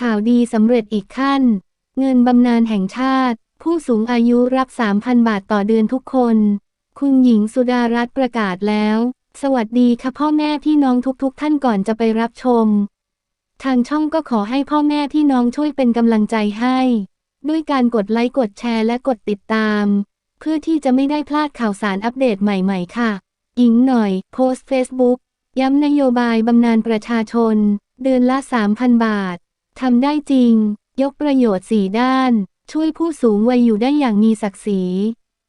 ข่าวดีสำเร็จอีกขั้น เงินบำนาญแห่งชาติ ผู้สูงอายุรับ 3,000 บาทต่อเดือนทุกคน คุณหญิงสุดารัตน์ประกาศแล้ว สวัสดีค่ะพ่อแม่พี่น้องทุกๆทท่านก่อนจะไปรับชม ทางช่องก็ขอให้พ่อแม่พี่น้องช่วยเป็นกำลังใจให้ ด้วยการกดไลค์กดแชร์และกดติดตาม เพื่อที่จะไม่ได้พลาดข่าวสารอัปเดตใหม่ๆ ค่ะหญิงหน่อย โพสต์เฟซบุ๊กย้ำนโยบายบำนาญประชาชน เดือนละ 3,000 บาท ทำได้จริง ยกประโยชน์4ด้าน ช่วยผู้สูงวัยอยู่ได้อย่างมีศักดิ์ศรี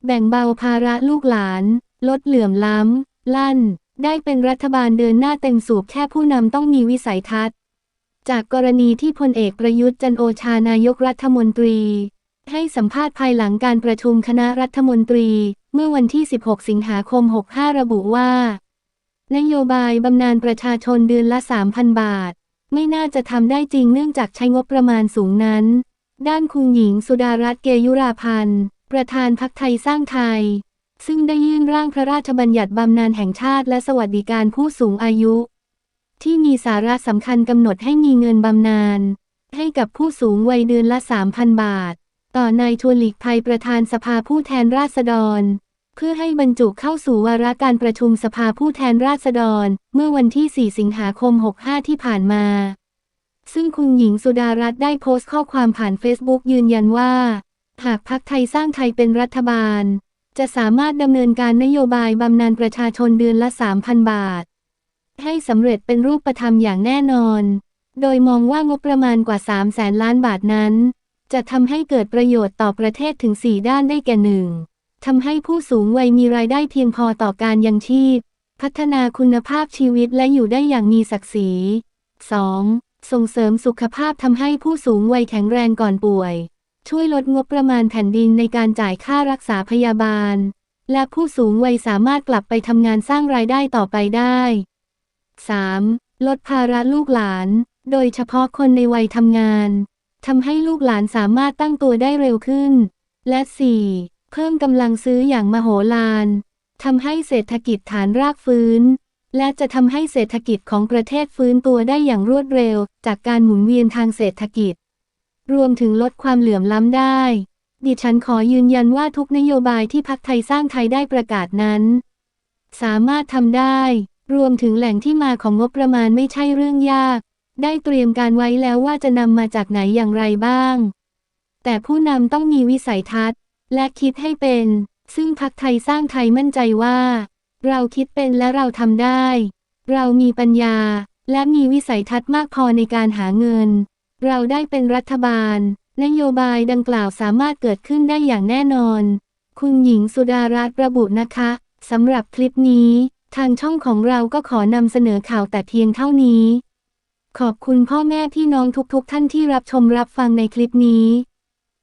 แบ่งเบาภาระลูกหลาน ลดเหลื่อมล้ำ ลั่น ได้เป็นรัฐบาลเดินหน้าเต็มสูบแค่ผู้นำต้องมีวิสัยทัศน์ จากกรณีที่พลเอกประยุทธ์จันโอชานายกรัฐมนตรี ให้สัมภาษณ์ภายหลังการประชุมคณะรัฐมนตรี เมื่อวันที่ 16 สิงหาคม 65 ระบุว่า นโยบายบำนาญประชาชนเดือนละ 3,000 บาท ไม่น่าจะทำได้จริงเนื่องจากใช้งบประมาณสูงนั้น ด้านคุณหญิงสุดารัตน์เกยุราพันธ์ ประธานพักไทยสร้างไทย ซึ่งได้ยื่นร่างพระราชบัญญัติบำนาญแห่งชาติและสวัสดิการผู้สูงอายุ ที่มีสาระสำคัญกำหนดให้มีเงินบำนาญให้กับผู้สูงวัยเดือนละ 3,000 บาท ต่อนายชวนหลีกภัยประธานสภาผู้แทนราษฎร เพื่อให้บรรจุเข้าสู่วาระการประชุมสภาผู้แทนราษฎร เมื่อวันที่ 4 สิงหาคม 65 ที่ผ่านมา ซึ่งคุณหญิงสุดารัตน์ได้โพสต์ข้อความผ่านเฟซบุ๊กยืนยันว่า หากพักไทยสร้างไทยเป็นรัฐบาล จะสามารถดำเนินการนโยบายบำนาญประชาชนเดือนละ 3,000 บาท ให้สำเร็จเป็นรูปธรรมอย่างแน่นอน โดยมองว่างบประมาณกว่า3แสนล้านบาทนั้น จะทำให้เกิดประโยชน์ต่อประเทศถึง 4 ด้านได้แก่หนึ่ง ทำให้ผู้สูงวัยมีรายได้เพียงพอต่อการยังชีพ พัฒนาคุณภาพชีวิตและอยู่ได้อย่างมีศักดิ์ศรี 2. ส่งเสริมสุขภาพทำให้ผู้สูงวัยแข็งแรงก่อนป่วย ช่วยลดงบประมาณแผ่นดินในการจ่ายค่ารักษาพยาบาล และผู้สูงวัยสามารถกลับไปทำงานสร้างรายได้ต่อไปได้ 3. ลดภาระลูกหลาน โดยเฉพาะคนในวัยทำงานทำให้ลูกหลานสามารถตั้งตัวได้เร็วขึ้น และ 4. เพิ่มกำลังซื้ออย่างมโหฬารทำให้เศรษฐกิจฐานรากฟื้น และจะทำให้เศรษฐกิจของประเทศฟื้นตัวได้อย่างรวดเร็ว จากการหมุนเวียนทางเศรษฐกิจ รวมถึงลดความเหลื่อมล้ำได้ ดิฉันขอยืนยันว่าทุกนโยบายที่พักไทยสร้างไทยได้ประกาศนั้น สามารถทำได้ รวมถึงแหล่งที่มาของงบประมาณไม่ใช่เรื่องยาก ได้เตรียมการไว้แล้วว่าจะนำมาจากไหนอย่างไรบ้าง แต่ผู้นำต้องมีวิสัยทัศน์ และคิดให้เป็น ซึ่งพักไทยสร้างไทยมั่นใจว่า เราคิดเป็นและเราทำได้ เรามีปัญญา และมีวิสัยทัศน์มากพอในการหาเงิน เราได้เป็นรัฐบาล นโยบายดังกล่าวสามารถเกิดขึ้นได้อย่างแน่นอน คุณหญิงสุดารัตน์ระบุนะคะสำหรับคลิปนี้ ทางช่องของเราก็ขอนำเสนอข่าวแต่เพียงเท่านี้ ขอบคุณพ่อแม่พี่น้องทุกๆทท่านที่รับชมรับฟังในคลิปนี้